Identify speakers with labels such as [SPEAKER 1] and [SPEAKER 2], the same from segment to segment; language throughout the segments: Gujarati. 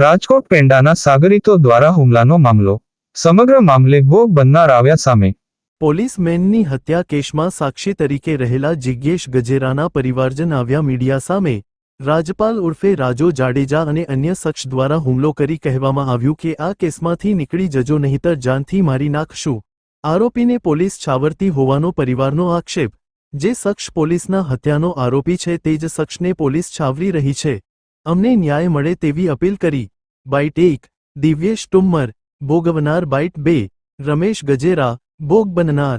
[SPEAKER 1] રાજકોટ પેંડાના સાગરીતો દ્વારા હુમલાનો મામલો. સમગ્ર મામલે ભોગ બનનાર આવ્યા સામે.
[SPEAKER 2] પોલીસમેનની હત્યા કેસમાં સાક્ષી તરીકે રહેલા જિજ્ઞેશ ગજેરાના પરિવારજન આવ્યા મીડિયા સામે. રાજપાલ ઉર્ફે રાજો જાડેજા અને અન્ય શખ્સ દ્વારા હુમલો કરી કહેવામાં આવ્યું કે આ કેસમાંથી નીકળી જજો નહીંતર જાનથી મારી નાખશું. આરોપીને પોલીસ છાવરતી હોવાનો પરિવારનો આક્ષેપ. જે શખ્સ પોલીસના હત્યાનો આરોપી છે તે જ શખ્સને પોલીસ છાવરી રહી છે. અમને ન્યાય મળે તેવી અપીલ કરી. બાઇટ એક દિવ્યેશ ટુમ્મર ભોગવનાર બાઇટ બે રમેશ ગજેરા ભોગ બનનાર.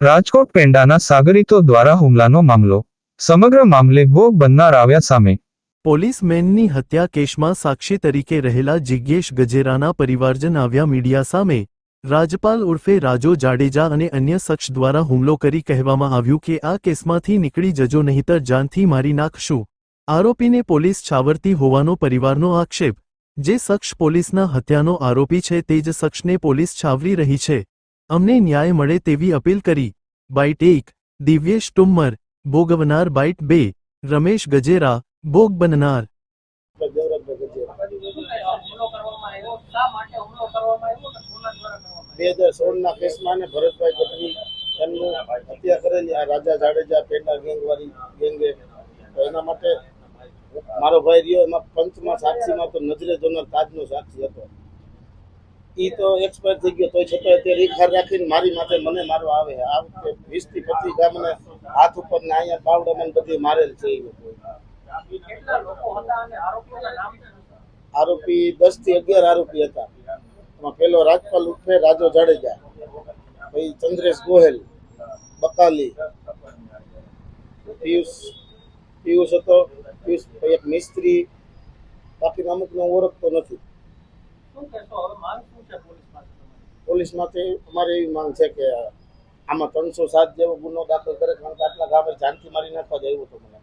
[SPEAKER 1] રાજકોટ પેંડાના સાગરીતો દ્વારા હુમલાનો મામલો. સમગ્ર મામલે ભોગ બનનાર આવ્યા સામે.
[SPEAKER 2] પોલીસમેનની હત્યા કેસમાં સાક્ષી તરીકે રહેલા જિજ્ઞેશ ગજેરાના પરિવારજન આવ્યા મીડિયા સામે. રાજપાલ ઉર્ફે રાજો જાડેજા અને અન્ય શખ્સ દ્વારા હુમલો કરી કહેવામાં આવ્યું કે આ કેસમાંથી નીકળી જજો નહીંતર જાનથી મારી નાખશું. આરોપીને પોલીસ છાવરતી હોવાનો પરિવારનો આક્ષેપ. જે શખ્સ પોલીસના હત્યાનો આરોપી છે તે જ શખ્સને પોલીસ છાવરી રહી છે. અમને ન્યાય મળે તેવી અપીલ કરી. બાઇટ એક, દિવ્યેશ ટુમ્મર, ભોગવનાર બાઇટ બે, રમેશ ગજેરા, ભોગ બનનાર.
[SPEAKER 3] બે હજાર સોળ ના કેસમાં ભરતભાઈ એમનું હત્યા કરેલી આ રાજા જાડેજા પેંડા ગેંગ વાળી ગેંગે તો એના માટે મારો ભાઈ રહ્યો, એમાં પંચમાં સાક્ષીમાં તો નજરે જોનાર તાજનો સાક્ષી હતો. એ તો એક્સપાયર થઈ ગયો, તોય છતાં તે રીખાર રાખીને મારી માટે મને મારો આવે. આ વખતે વીસથી પચીસ ગામ મને હાથ ઉપર ને અહીંયા બાવડા મને બધી મારેલ છે આરોપી દસથી અગિયાર આરોપી હતા. એમાં પેલો રાજપાલ ઉઠે રાજો જાડેજા, પછી ચંદ્રેશ ગોહેલ, બકાલી, પિયુષ પિયુષ હતો એક મિસ્ત્રી બાકી અમુકને ઓળખતો નથી. પોલીસમાંથી અમારે એવી માંગ છે કે આમાં ત્રણસો સાત જેવો ગુનો દાખલ કરે કારણ કે આટલા ગામે જાનથી મારી નાખવા જ આવ્યું હતું મને.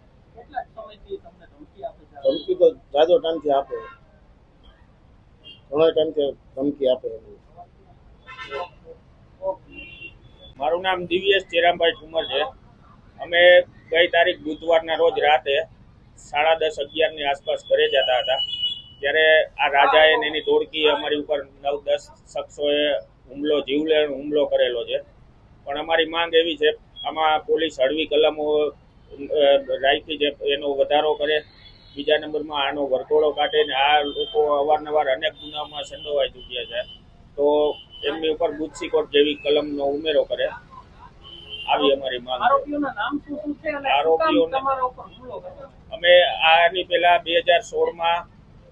[SPEAKER 3] ધમકી તો જાજો ટાઈમથી આપે. ઘણા ટાઈમથી ધમકી આપે
[SPEAKER 4] મારું નામ દિવ્યેશ ચેરામભાઈ ઠુમર છે. અમે ગઈ તારીખ બુધવારના રોજ રાતે સાડા દસ અગિયારની આસપાસ ઘરે જતા હતા. ત્યારે આ રાજાએ ને એની ટોળકીએ અમારી ઉપર નવ દસ શખ્સોએ હુમલો જીવલેણ હુમલો કરેલો છે. પણ અમારી માંગ એવી છે, આમાં પોલીસ હળવી કલમો રાખી છે એનો વધારો કરે, બીજા નંબરમાં આનો વરઘોડો કાઢે ને આ લોકો અવારનવાર અનેક ગુનામાં સંડોવાઈ ચૂક્યા છે. તો એમની ઉપર ગુજસીકોટ જેવી કલમનો ઉમેરો કરે. આવી અમારી માંગ
[SPEAKER 5] આરોપીઓના
[SPEAKER 4] અમે આની પહેલા બે હજાર સોળમાં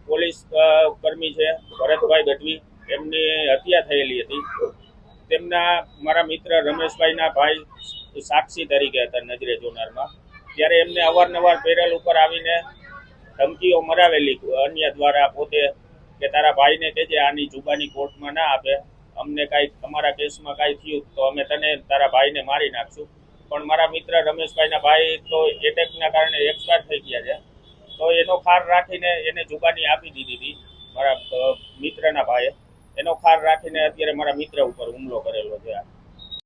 [SPEAKER 4] પોલીસ કર્મી છે ભરતભાઈ ગઢવી. એમની હત્યા થયેલી હતી. તેમના મારા મિત્ર રમેશભાઈના ભાઈ સાક્ષી તરીકે હતા નજરે જોનારમાં. ત્યારે એમને અવારનવાર પેરલ ઉપર આવીને ધમકીઓ મરાવેલી અન્ય દ્વારા પોતે કે તારા ભાઈને કહેજે આની જુબાની કોર્ટમાં ના આપે. અમને કાંઈ, તમારા કેસમાં કાંઈ થયું તો અમે તને, તારા ભાઈને મારી નાખશું. પણ મારા મિત્ર રમેશભાઈના ભાઈ તો એટેકના કારણે એક્સપાયર થઈ ગયા છે. તો એનો ખાર રાખીને એને જુબાની આપી દીધી હતી મારા મિત્રના ભાઈએ. એનો ખાર રાખીને અત્યારે મારા મિત્ર ઉપર હુમલો કરેલો છે આ.